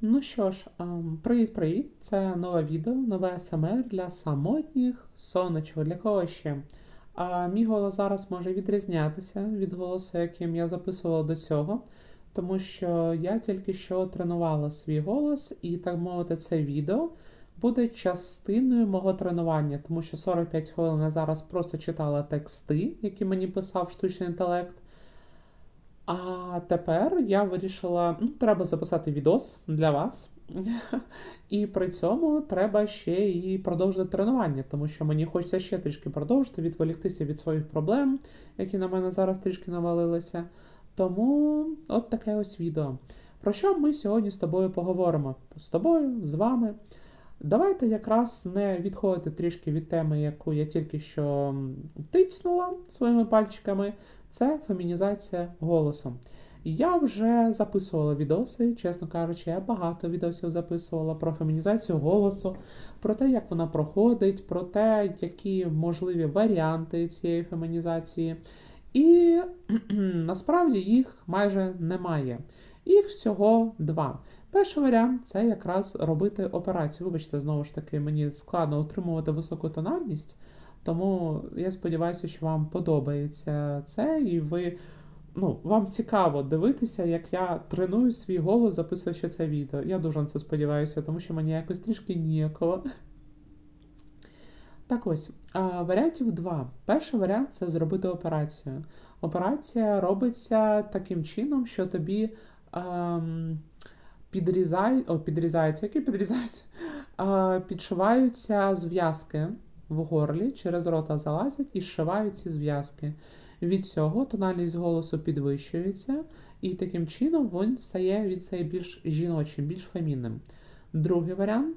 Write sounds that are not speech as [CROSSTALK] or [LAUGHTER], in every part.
Ну що ж, ем, привіт-привіт! Це нове відео, нове СМР для самотніх сонечок. Для кого ще? А, мій голос зараз може відрізнятися від голосу, яким я записувала до цього, тому що я тільки що тренувала свій голос, і, так мовити, це відео буде частиною мого тренування, тому що 45 хвилин я зараз просто читала тексти, які мені писав штучний інтелект. А тепер я вирішила, ну, треба записати відос для вас. І при цьому треба ще і продовжити тренування, тому що мені хочеться ще трішки продовжити, відволіктися від своїх проблем, які на мене зараз трішки навалилися. Тому от таке ось відео. Про що ми сьогодні з тобою поговоримо? З тобою, з вами. Давайте якраз не відходити трішки від теми, яку я тільки що тицнула своїми пальчиками це фемінізація голосом. Я вже записувала відоси, чесно кажучи, я багато відосів записувала про фемінізацію голосу, про те, як вона проходить, про те, які можливі варіанти цієї фемінізації. І [CLEARS THROAT] насправді їх майже немає. Їх всього два. Перший варіант це якраз робити операцію. Вибачте, знову ж таки, мені складно отримувати високу тональність. Тому я сподіваюся, що вам подобається це, і ви ну, вам цікаво дивитися, як я треную свій голос, записуючи це відео. Я дуже на це сподіваюся, тому що мені якось трішки ніяково. Так ось, варіантів два. Перший варіант це зробити операцію. Операція робиться таким чином, що тобі ем, підрізають, о, підрізаються, які підрізаються, е, підшиваються зв'язки в горлі через рота залазять і зшивають ці зв'язки. Від цього тональність голосу підвищується, і таким чином він стає від цей більш жіночим, більш фемінним. Другий варіант,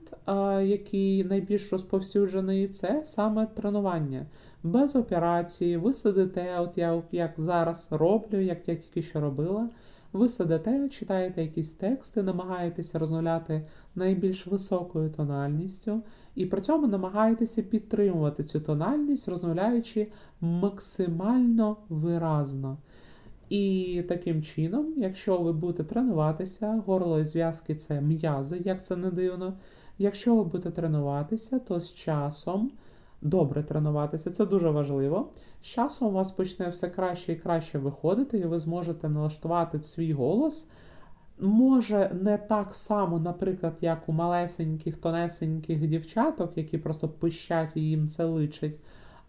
який найбільш розповсюджений, це саме тренування. Без операції, ви сидите, от я як зараз роблю, як я тільки що робила. Ви сидите, читаєте якісь тексти, намагаєтеся розмовляти найбільш високою тональністю, і при цьому намагаєтеся підтримувати цю тональність, розмовляючи максимально виразно. І таким чином, якщо ви будете тренуватися, горло і зв'язки це м'язи, як це не дивно. Якщо ви будете тренуватися, то з часом добре тренуватися, це дуже важливо. З часом у вас почне все краще і краще виходити, і ви зможете налаштувати свій голос. Може, не так само, наприклад, як у малесеньких, тонесеньких дівчаток, які просто пищать і їм це личить.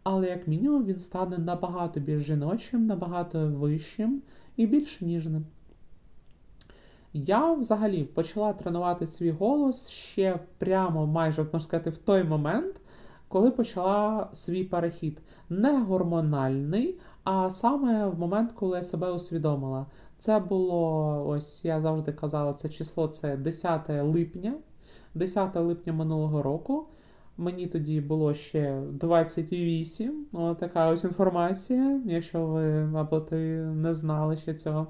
Але, як мінімум, він стане набагато більш жіночим, набагато вищим і більш ніжним. Я взагалі почала тренувати свій голос ще прямо майже, можна сказати, в той момент, коли почала свій перехід. Не гормональний, а саме в момент, коли я себе усвідомила. Це було, ось я завжди казала, це число це 10 липня, 10 липня минулого року. Мені тоді було ще 28. Ось така ось інформація, якщо ви або ти не знали ще цього.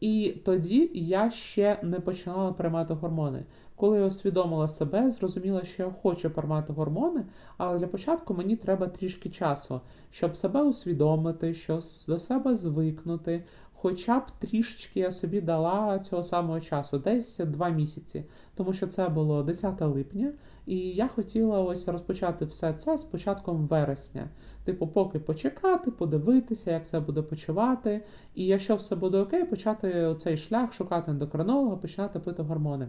І тоді я ще не починала приймати гормони. Коли я усвідомила себе, зрозуміла, що я хочу приймати гормони, але для початку мені треба трішки часу, щоб себе усвідомити, щоб до себе звикнути. Хоча б трішечки я собі дала цього самого часу, десь два місяці, тому що це було 10 липня, і я хотіла ось розпочати все це з початком вересня. Типу, поки почекати, подивитися, як це буде почувати. І якщо все буде окей, почати цей шлях, шукати ендокринолога, починати пити гормони.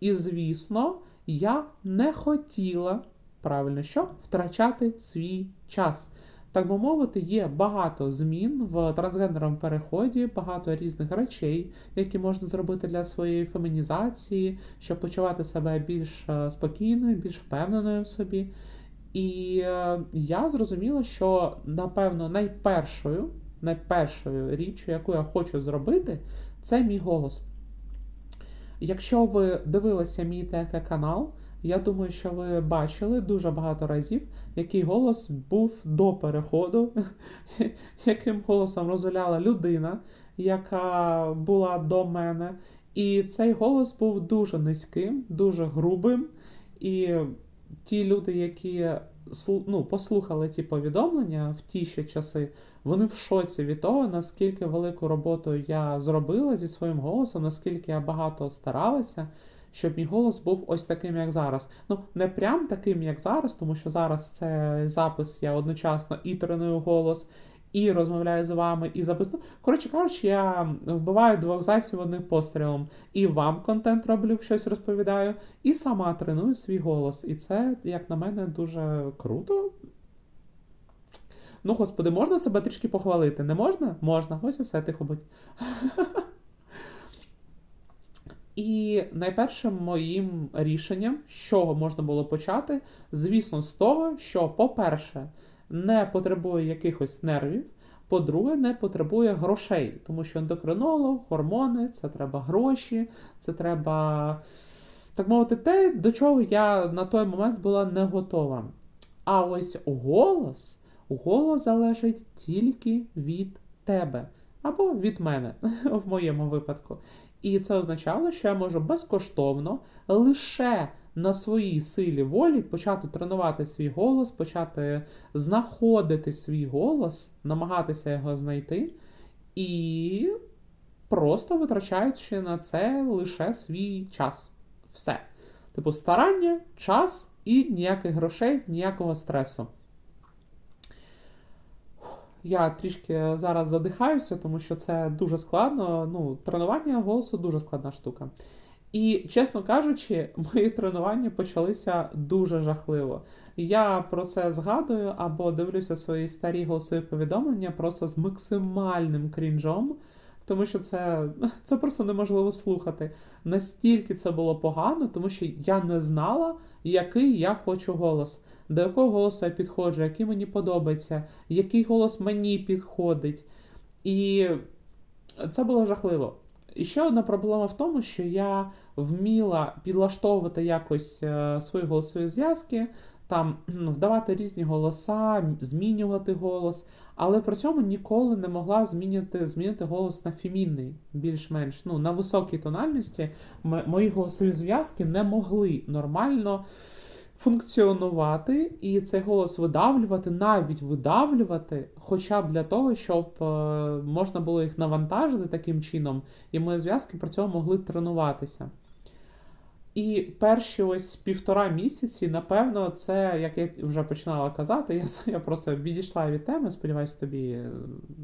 І, звісно, я не хотіла правильно що втрачати свій час. Так би мовити, є багато змін в трансгендерному переході, багато різних речей, які можна зробити для своєї фемінізації, щоб почувати себе більш е, спокійною, більш впевненою в собі. І е, я зрозуміла, що напевно найпершою, найпершою річчю, яку я хочу зробити, це мій голос. Якщо ви дивилися мій ТК канал, я думаю, що ви бачили дуже багато разів, який голос був до переходу, [LAUGHS] яким голосом розмовляла людина, яка була до мене. І цей голос був дуже низьким, дуже грубим. І ті люди, які ну, послухали ті повідомлення в ті ще часи, вони в шоці від того, наскільки велику роботу я зробила зі своїм голосом, наскільки я багато старалася, щоб мій голос був ось таким, як зараз. Ну, не прям таким, як зараз, тому що зараз це запис, я одночасно і треную голос, і розмовляю з вами, і записую. Коротше кажучи, я вбиваю двох зайців одним пострілом. І вам контент роблю, щось розповідаю, і сама треную свій голос. І це, як на мене, дуже круто. Ну, господи, можна себе трішки похвалити? Не можна? Можна. Ось і все, тихо будь. [LAUGHS] І найпершим моїм рішенням, з чого можна було почати, звісно, з того, що, по-перше, не потребує якихось нервів, по-друге, не потребує грошей, тому що ендокринолог, гормони, це треба гроші, це треба, так мовити, те, до чого я на той момент була не готова. А ось голос, голос залежить тільки від тебе або від мене [LAUGHS] в моєму випадку. І це означало, що я можу безкоштовно лише на своїй силі волі почати тренувати свій голос, почати знаходити свій голос, намагатися його знайти, і просто витрачаючи на це лише свій час. Все. Типу, старання, час і ніяких грошей, ніякого стресу. Я трішки зараз задихаюся, тому що це дуже складно. Ну, тренування голосу дуже складна штука. І, чесно кажучи, [LAUGHS] мої тренування почалися дуже жахливо. Я про це згадую або дивлюся свої старі голосові повідомлення просто з максимальним крінжом, тому що це, [LAUGHS] це просто неможливо слухати. Настільки це було погано, тому що я не знала, який я хочу голос, до якого голосу я підходжу, який мені подобається, який голос мені підходить. І це було жахливо. І ще одна проблема в тому, що я вміла підлаштовувати якось е, свої голосові зв'язки, там ну, вдавати різні голоса, змінювати голос, але при цьому ніколи не могла змінити, змінити голос на фемінний, більш-менш. Ну, на високій тональності мої голосові зв'язки не могли нормально функціонувати і цей голос видавлювати, навіть видавлювати, хоча б для того, щоб е, можна було їх навантажити таким чином, і мої зв'язки при цьому могли тренуватися. І перші ось півтора місяці, напевно, це, як я вже починала казати, я, я просто відійшла від теми, сподіваюся, тобі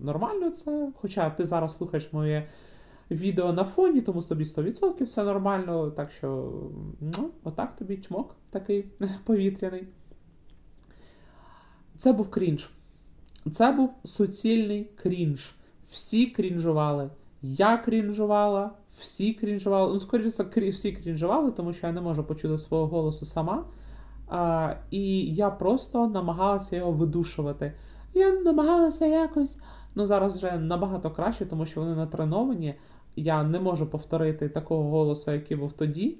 нормально це. Хоча ти зараз слухаєш моє відео на фоні, тому з тобі 100% все нормально. Так що, ну, отак тобі чмок такий [LAUGHS] повітряний. Це був крінж. Це був суцільний крінж. Всі крінжували. Я крінжувала, всі крінжували. Ну, скоріше, крі- всі крінжували, тому що я не можу почути свого голосу сама. А, і я просто намагалася його видушувати. Я намагалася якось. Ну, зараз вже набагато краще, тому що вони натреновані. Я не можу повторити такого голосу, який був тоді.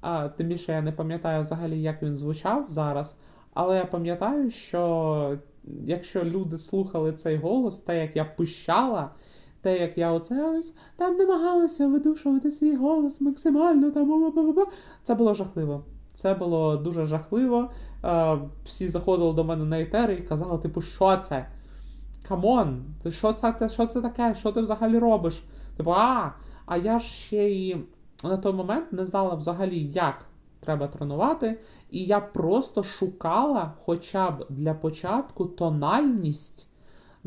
А, тим більше я не пам'ятаю взагалі, як він звучав зараз. Але я пам'ятаю, що якщо люди слухали цей голос, те, як я пищала, те, як я оце ось там намагалася видушувати свій голос максимально, там це було жахливо. Це було дуже жахливо. Всі заходили до мене на етери і казали, типу, що це? Камон, ти що це, що це таке? Що ти взагалі робиш? Типу, а, а я ж ще і на той момент не знала взагалі, як треба тренувати. І я просто шукала хоча б для початку тональність,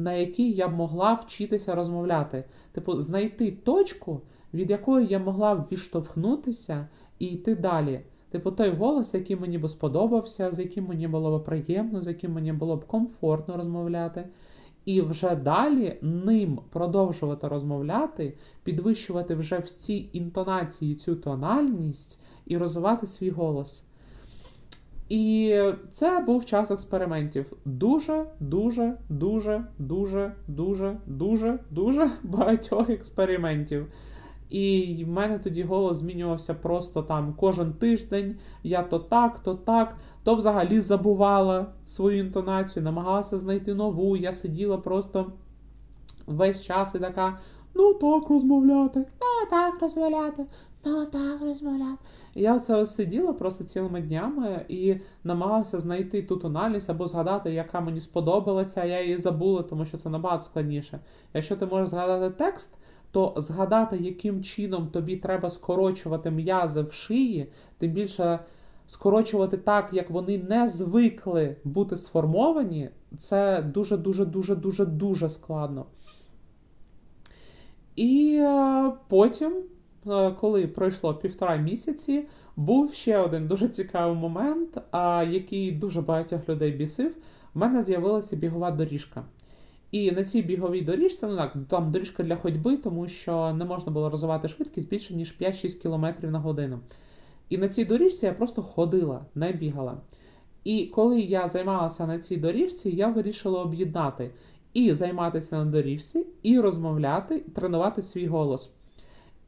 на якій я б могла вчитися розмовляти. Типу, знайти точку, від якої я могла б відштовхнутися і йти далі. Типу, той голос, який мені би сподобався, з яким мені було б приємно, з яким мені було б комфортно розмовляти. І вже далі ним продовжувати розмовляти, підвищувати вже в цій інтонації цю тональність і розвивати свій голос. І це був час експериментів. Дуже, дуже, дуже, дуже, дуже, дуже, дуже багатьох експериментів. І в мене тоді голос змінювався просто там кожен тиждень. Я то так, то так, то взагалі забувала свою інтонацію, намагалася знайти нову. Я сиділа просто весь час і така. Ну так розмовляти, ну так розмовляти, ну так розмовляти. Я оце сиділа просто цілими днями і намагалася знайти ту тональність або згадати, яка мені сподобалася, а я її забула, тому що це набагато складніше. Якщо ти можеш згадати текст, то згадати, яким чином тобі треба скорочувати м'язи в шиї, тим більше скорочувати так, як вони не звикли бути сформовані, це дуже дуже дуже дуже дуже складно. І е, потім, коли пройшло півтора місяці, був ще один дуже цікавий момент, який дуже багатьох людей бісив. В мене з'явилася бігова доріжка. І на цій біговій доріжці, ну так, там доріжка для ходьби, тому що не можна було розвивати швидкість більше, ніж 5-6 км на годину. І на цій доріжці я просто ходила, не бігала. І коли я займалася на цій доріжці, я вирішила об'єднати і займатися на доріжці, і розмовляти, і тренувати свій голос.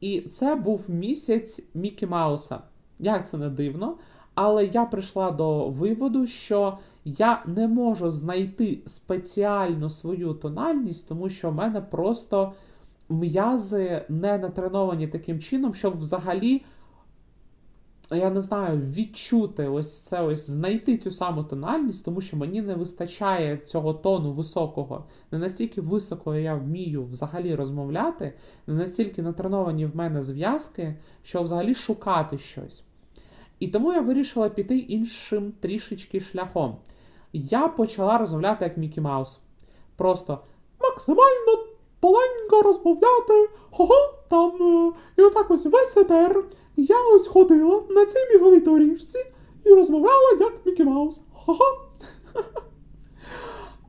І це був місяць Мікі Мауса. Як це не дивно, але я прийшла до виводу, що я не можу знайти спеціальну свою тональність, тому що в мене просто м'язи не натреновані таким чином, щоб взагалі я не знаю, відчути ось це ось знайти цю саму тональність, тому що мені не вистачає цього тону високого. Не настільки високо я вмію взагалі розмовляти, не настільки натреновані в мене зв'язки, що взагалі шукати щось. І тому я вирішила піти іншим трішечки шляхом. Я почала розмовляти як Мікі Маус. Просто максимально поленько розмовляти, хо-хо, там, е, і отак ось весь етер. Я ось ходила на цій біговій доріжці і розмовляла як Мікі Маус. Ха-ха.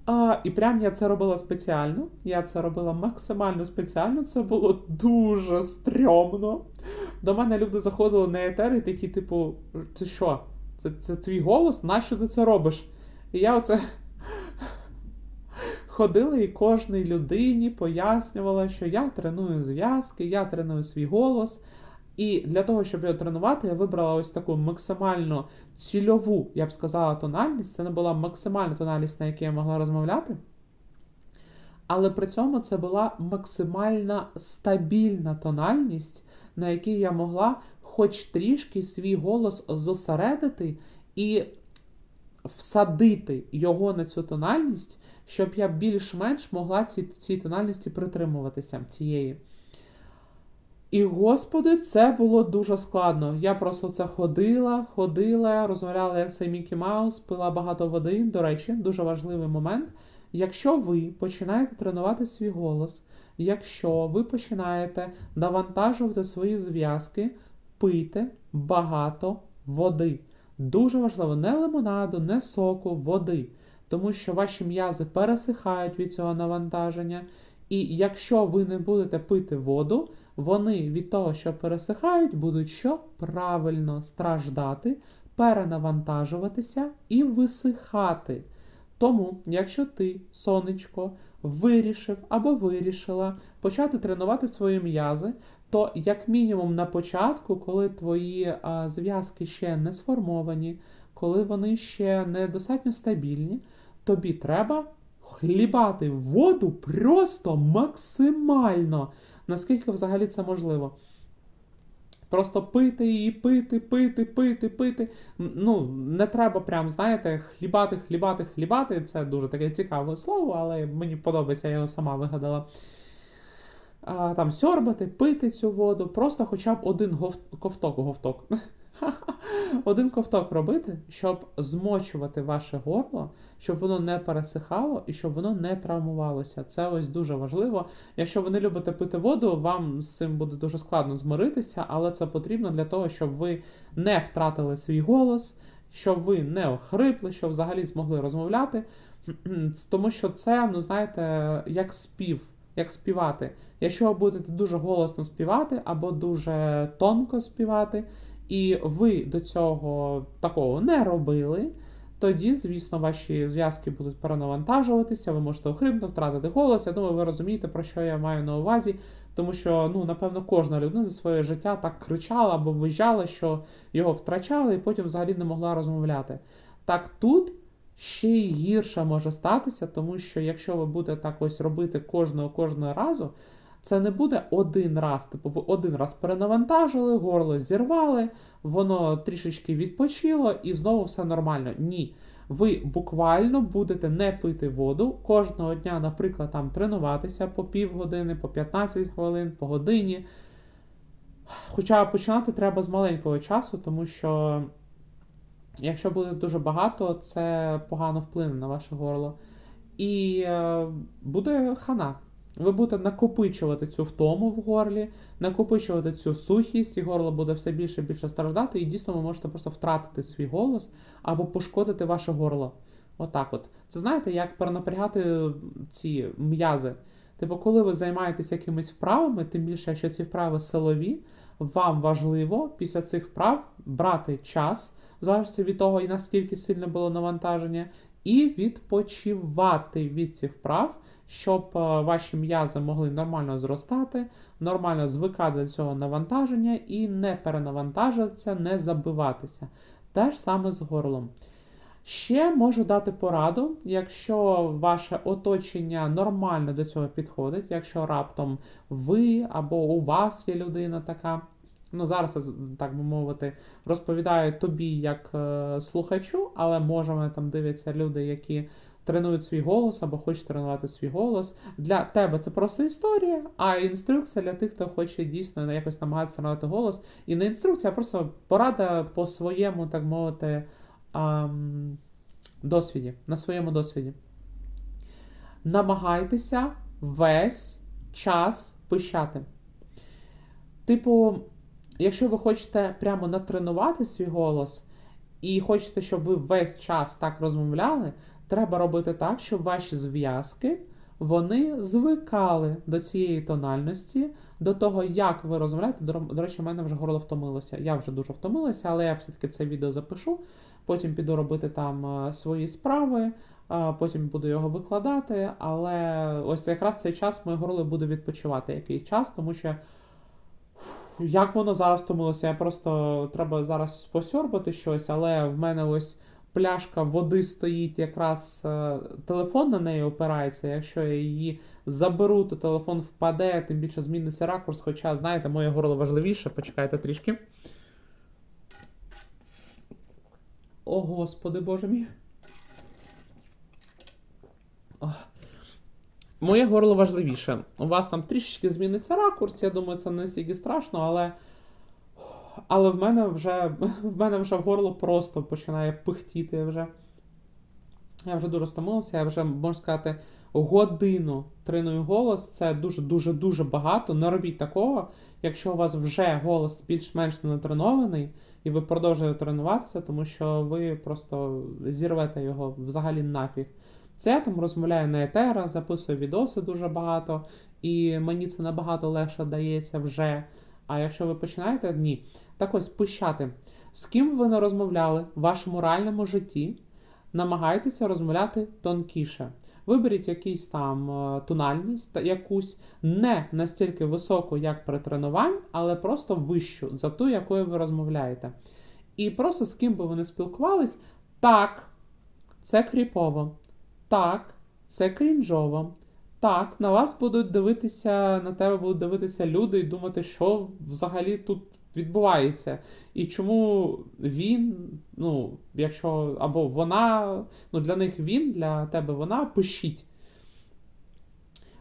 А, і прям я це робила спеціально. Я це робила максимально спеціально. Це було дуже стрьомно. До мене люди заходили на етер і такі, типу, це що? Це, це твій голос? Нащо ти це робиш? І я оце ходила і кожній людині пояснювала, що я треную зв'язки, я треную свій голос. І для того, щоб його тренувати, я вибрала ось таку максимально цільову, я б сказала, тональність. Це не була максимальна тональність, на якій я могла розмовляти. Але при цьому це була максимальна стабільна тональність, на якій я могла хоч трішки свій голос зосередити і всадити його на цю тональність, щоб я більш-менш могла ці, цій тональності притримуватися цієї. І, господи, це було дуже складно. Я просто це ходила, ходила, розмовляла як цей Мікі Маус, пила багато води. До речі, дуже важливий момент. Якщо ви починаєте тренувати свій голос, якщо ви починаєте навантажувати свої зв'язки, пийте багато води. Дуже важливо, не лимонаду, не соку, води. Тому що ваші м'язи пересихають від цього навантаження. І якщо ви не будете пити воду, вони від того, що пересихають, будуть що правильно страждати, перенавантажуватися і висихати. Тому, якщо ти, сонечко, вирішив або вирішила почати тренувати свої м'язи, то, як мінімум, на початку, коли твої зв'язки ще не сформовані, коли вони ще не достатньо стабільні, тобі треба хлібати воду просто максимально наскільки взагалі це можливо. Просто пити її, пити, пити, пити, пити. Ну, не треба прям, знаєте, хлібати, хлібати, хлібати. Це дуже таке цікаве слово, але мені подобається, я його сама вигадала. А, Там сьорбати, пити цю воду, просто хоча б один ковток, говток. [LAUGHS] один ковток робити, щоб змочувати ваше горло, щоб воно не пересихало і щоб воно не травмувалося. Це ось дуже важливо. Якщо ви не любите пити воду, вам з цим буде дуже складно змиритися, але це потрібно для того, щоб ви не втратили свій голос, щоб ви не охрипли, щоб взагалі змогли розмовляти. [CLEARS THROAT] Тому що це, ну знаєте, як спів. Як співати. Якщо ви будете дуже голосно співати або дуже тонко співати, і ви до цього такого не робили, тоді, звісно, ваші зв'язки будуть перенавантажуватися, ви можете охрипнути, втратити голос. Я думаю, ви розумієте, про що я маю на увазі. Тому що, ну, напевно, кожна людина за своє життя так кричала або виїжджала, що його втрачали, і потім взагалі не могла розмовляти. Так тут ще й гірше може статися, тому що якщо ви будете так ось робити кожного кожного разу, Це не буде один раз, типу, ви один раз перенавантажили, горло зірвали, воно трішечки відпочило і знову все нормально. Ні. Ви буквально будете не пити воду кожного дня, наприклад, там тренуватися по півгодини, по 15 хвилин, по годині. Хоча починати треба з маленького часу, тому що якщо буде дуже багато, це погано вплине на ваше горло. І е, буде хана. Ви будете накопичувати цю втому в горлі, накопичувати цю сухість, і горло буде все більше і більше страждати, і дійсно ви можете просто втратити свій голос або пошкодити ваше горло. Отак от. Це знаєте, як перенапрягати ці м'язи. Типу, коли ви займаєтесь якимись вправами, тим більше, якщо ці вправи силові, вам важливо після цих вправ брати час, залежності від того, і наскільки сильне було навантаження, і відпочивати від цих вправ, щоб е, ваші м'язи могли нормально зростати, нормально звикати до цього навантаження і не перенавантажитися, не забиватися. Те ж саме з горлом. Ще можу дати пораду, якщо ваше оточення нормально до цього підходить, якщо раптом ви або у вас є людина така. Ну, зараз так би мовити, розповідаю тобі як е, слухачу, але може мене там дивляться люди, які тренують свій голос або хочуть тренувати свій голос. Для тебе це просто історія, а інструкція для тих, хто хоче дійсно якось намагатися тренувати голос. І не інструкція, а просто порада по своєму, так мовити, ам, досвіді, на своєму досвіді. Намагайтеся весь час пищати. Типу, якщо ви хочете прямо натренувати свій голос і хочете, щоб ви весь час так розмовляли, треба робити так, щоб ваші зв'язки вони звикали до цієї тональності, до того, як ви розмовляєте. До, речі, в мене вже горло втомилося. Я вже дуже втомилася, але я все-таки це відео запишу. Потім піду робити там е, свої справи, е, потім буду його викладати. Але ось якраз цей час моє горло буде відпочивати який час, тому що. Як воно зараз втомилося? Я просто треба зараз посьорбати щось, але в мене ось пляшка води стоїть, якраз е, телефон на неї опирається. Якщо я її заберу, то телефон впаде, тим більше зміниться ракурс. Хоча, знаєте, моє горло важливіше, почекайте трішки. О, господи боже мій. Ох. Моє горло важливіше. У вас там трішечки зміниться ракурс, я думаю, це не стільки страшно, але. Але в мене вже [LAUGHS] в мене вже горло просто починає пихтіти вже. Я вже дуже стомився, я вже, можна сказати, годину треную голос. Це дуже-дуже-дуже багато. Не робіть такого, якщо у вас вже голос більш-менш натренований, і ви продовжуєте тренуватися, тому що ви просто зірвете його взагалі нафіг. Це я там розмовляю на етерах, записую відоси дуже багато, і мені це набагато легше дається вже. А якщо ви починаєте, ні. Так ось пищати. З ким ви не розмовляли в вашому реальному житті, намагайтеся розмовляти тонкіше. Виберіть якийсь там е, тональність, якусь не настільки високу, як при тренуванні, але просто вищу за ту, якою ви розмовляєте. І просто з ким би ви не спілкувались, так, це кріпово. Так, це крінжово. Так, на вас будуть дивитися, на тебе будуть дивитися люди і думати, що взагалі тут відбувається. І чому він, ну, якщо або вона, ну, для них він, для тебе вона, пишіть.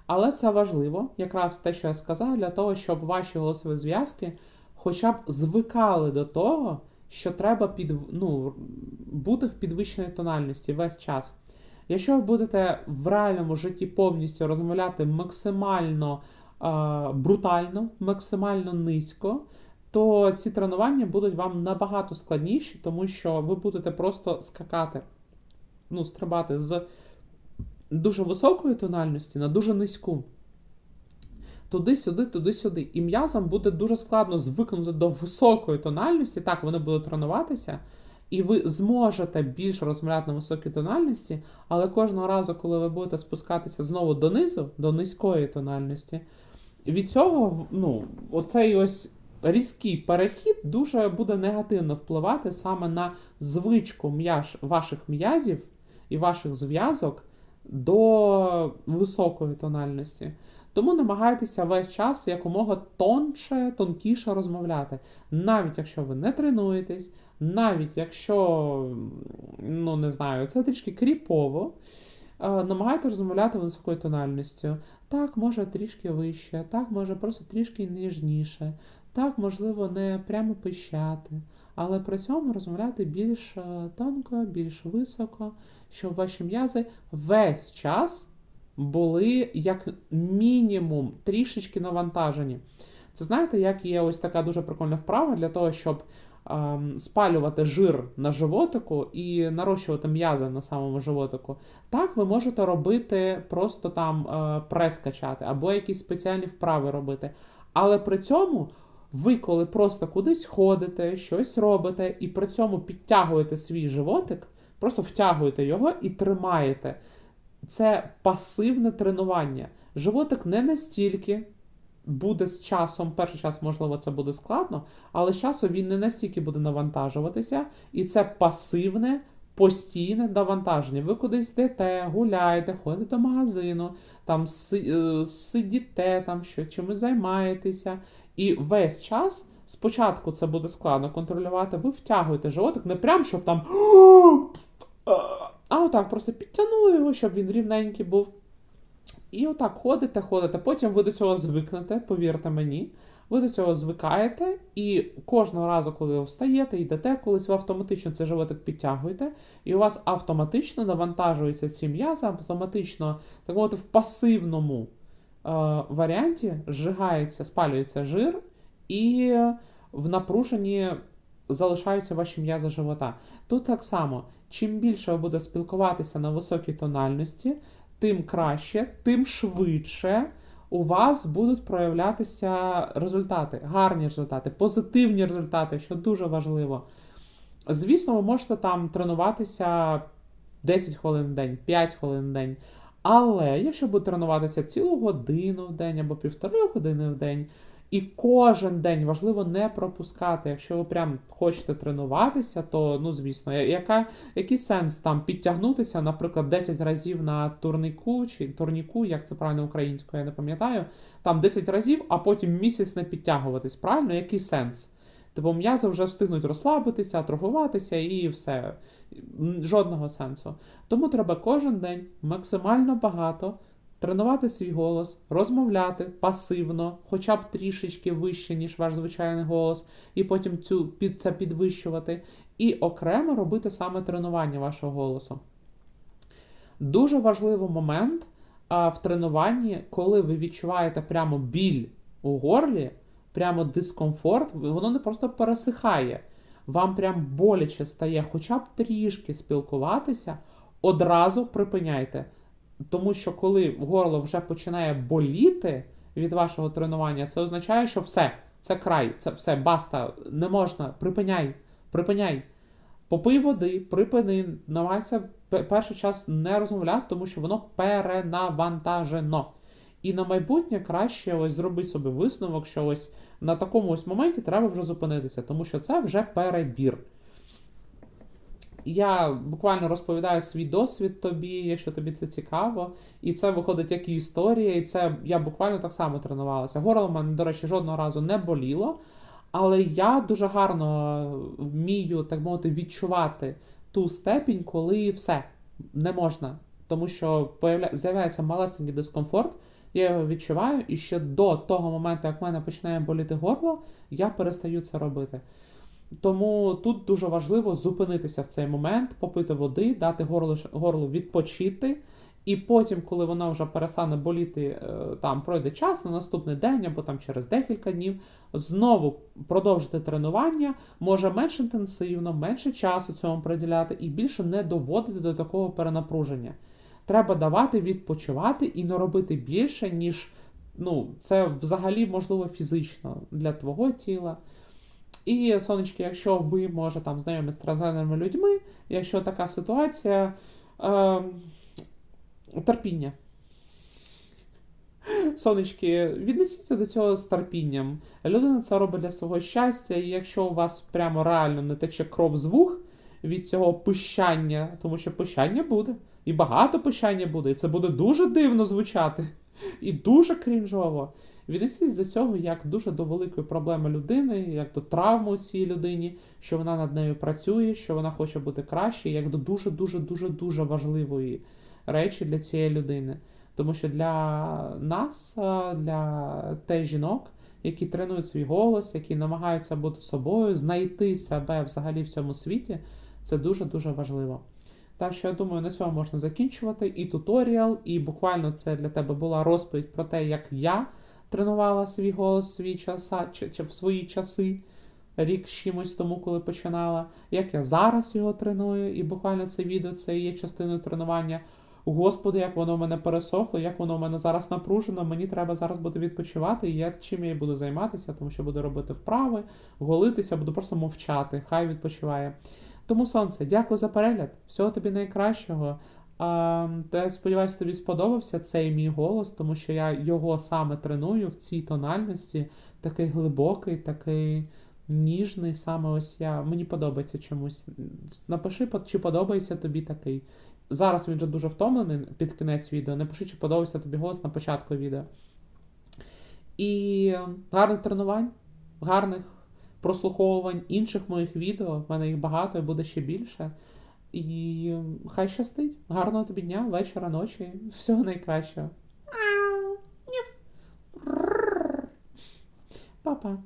Але це важливо, якраз те, що я сказав, для того, щоб ваші голосові зв'язки хоча б звикали до того, що треба під, ну, бути в підвищеній тональності весь час. Якщо ви будете в реальному житті повністю розмовляти максимально е, брутально, максимально низько, то ці тренування будуть вам набагато складніші, тому що ви будете просто скакати, ну, стрибати з дуже високої тональності на дуже низьку. Туди-сюди, туди-сюди. І м'язам буде дуже складно звикнути до високої тональності. Так, вони будуть тренуватися. І ви зможете більш розмовляти на високій тональності, але кожного разу, коли ви будете спускатися знову донизу, до низької тональності, від цього ну, оцей ось різкий перехід дуже буде негативно впливати саме на звичку м'яж ваших м'язів і ваших зв'язок до високої тональності. Тому намагайтеся весь час якомога тонше, тонкіше розмовляти. Навіть якщо ви не тренуєтесь, навіть якщо, ну не знаю, це трішки кріпово. е, Намагайтеся розмовляти високою тональністю. Так, може трішки вище, так, може просто трішки ніжніше, так, можливо, не прямо пищати, але при цьому розмовляти більш е, тонко, більш високо, щоб ваші м'язи весь час були як мінімум трішечки навантажені. Це знаєте, як є ось така дуже прикольна вправа для того, щоб спалювати жир на животику і нарощувати м'язи на самому животику. Так ви можете робити просто там е, прес качати або якісь спеціальні вправи робити. Але при цьому ви, коли просто кудись ходите, щось робите, і при цьому підтягуєте свій животик, просто втягуєте його і тримаєте. Це пасивне тренування. Животик не настільки буде з часом, перший час, можливо, це буде складно, але з часом він не настільки буде навантажуватися, і це пасивне, постійне навантаження. Ви кудись йдете, гуляєте, ходите до магазину, там е, сидіте, там що чимось займаєтеся, і весь час. Спочатку це буде складно контролювати, ви втягуєте животик, не прям, щоб там. А отак, просто підтягнули його, щоб він рівненький був. І отак ходите, ходите. Потім ви до цього звикнете, повірте мені. Ви до цього звикаєте, і кожного разу, коли ви встаєте, йдете, колись ви автоматично цей животик підтягуєте, і у вас автоматично навантажуються ці м'язи, автоматично, так мовити, в пасивному е, варіанті зжигається, спалюється жир, і в напруженні залишаються ваші м'язи живота. Тут так само, чим більше ви будете спілкуватися на високій тональності, тим краще, тим швидше у вас будуть проявлятися результати, гарні результати, позитивні результати, що дуже важливо. Звісно, ви можете там тренуватися 10 хвилин в день, 5 хвилин в день. Але якщо будете тренуватися цілу годину в день або півтори години в день, і кожен день важливо не пропускати. Якщо ви прям хочете тренуватися, то ну звісно, яка, який сенс там підтягнутися, наприклад, 10 разів на турнику чи турніку, як це правильно українською, я не пам'ятаю, там 10 разів, а потім місяць не підтягуватись. Правильно, який сенс? Типу м'язи вже встигнуть розслабитися, торгуватися і все. Жодного сенсу. Тому треба кожен день максимально багато тренувати свій голос, розмовляти пасивно, хоча б трішечки вище, ніж ваш звичайний голос, і потім цю під це підвищувати, і окремо робити саме тренування вашого голосу. Дуже важливий момент а, в тренуванні, коли ви відчуваєте прямо біль у горлі, прямо дискомфорт, воно не просто пересихає. Вам прям боляче стає хоча б трішки спілкуватися, одразу припиняйте. Тому що коли горло вже починає боліти від вашого тренування, це означає, що все, це край, це все, баста, не можна, припиняй, припиняй. Попий води, припини, намагайся перший час не розмовляти, тому що воно перенавантажено. І на майбутнє краще ось зроби собі висновок, що ось на такому ось моменті треба вже зупинитися, тому що це вже перебір. Я буквально розповідаю свій досвід тобі, якщо тобі це цікаво. І це виходить як і історія, і це я буквально так само тренувалася. Горло в мене, до речі, жодного разу не боліло, але я дуже гарно вмію, так мовити, відчувати ту степінь, коли все не можна. Тому що з'являється малесенький дискомфорт, я його відчуваю, і ще до того моменту, як в мене починає боліти горло, я перестаю це робити. Тому тут дуже важливо зупинитися в цей момент, попити води, дати горлу, горлу відпочити, і потім, коли воно вже перестане боліти, е, там пройде час на наступний день або там через декілька днів, знову продовжити тренування, може менш інтенсивно, менше часу цьому приділяти і більше не доводити до такого перенапруження. Треба давати відпочивати і не робити більше, ніж ну, це взагалі можливо фізично для твого тіла. І, сонечки, якщо ви може там знайомі з трансгендерними людьми, якщо така ситуація, е, терпіння. Сонечки, віднесіться до цього з терпінням. Людина це робить для свого щастя, і якщо у вас прямо реально не тече кров з вух від цього пищання, тому що пищання буде, і багато пищання буде, і це буде дуже дивно звучати. І дуже крінжово. Віднесіть до цього як дуже до великої проблеми людини, як до травми у цій людині, що вона над нею працює, що вона хоче бути краще, як до дуже дуже дуже важливої речі для цієї людини. Тому що для нас, для тех жінок, які тренують свій голос, які намагаються бути собою, знайти себе взагалі в цьому світі, це дуже дуже важливо. Так що я думаю, на цьому можна закінчувати і туторіал, і буквально це для тебе була розповідь про те, як я тренувала свій голос свої часа, чи, чи в свої часи, рік чимось тому, коли починала, як я зараз його треную, і буквально це відео це є частиною тренування. Господи, як воно в мене пересохло, як воно в мене зараз напружено, мені треба зараз буде відпочивати, і я чим я буду займатися, тому що буду робити вправи, голитися, буду просто мовчати, хай відпочиває. Тому сонце, дякую за перегляд. Всього тобі найкращого. А, та я сподіваюся, тобі сподобався цей мій голос, тому що я його саме треную в цій тональності, такий глибокий, такий ніжний. Саме ось я. Мені подобається чомусь. Напиши, чи подобається тобі такий. Зараз він вже дуже втомлений під кінець відео. Напиши, чи подобається тобі голос на початку відео. І гарних тренувань, гарних прослуховувань інших моїх відео. В мене їх багато і буде ще більше. І хай щастить. Гарного тобі дня, вечора, ночі. Всього найкращого. Па-па.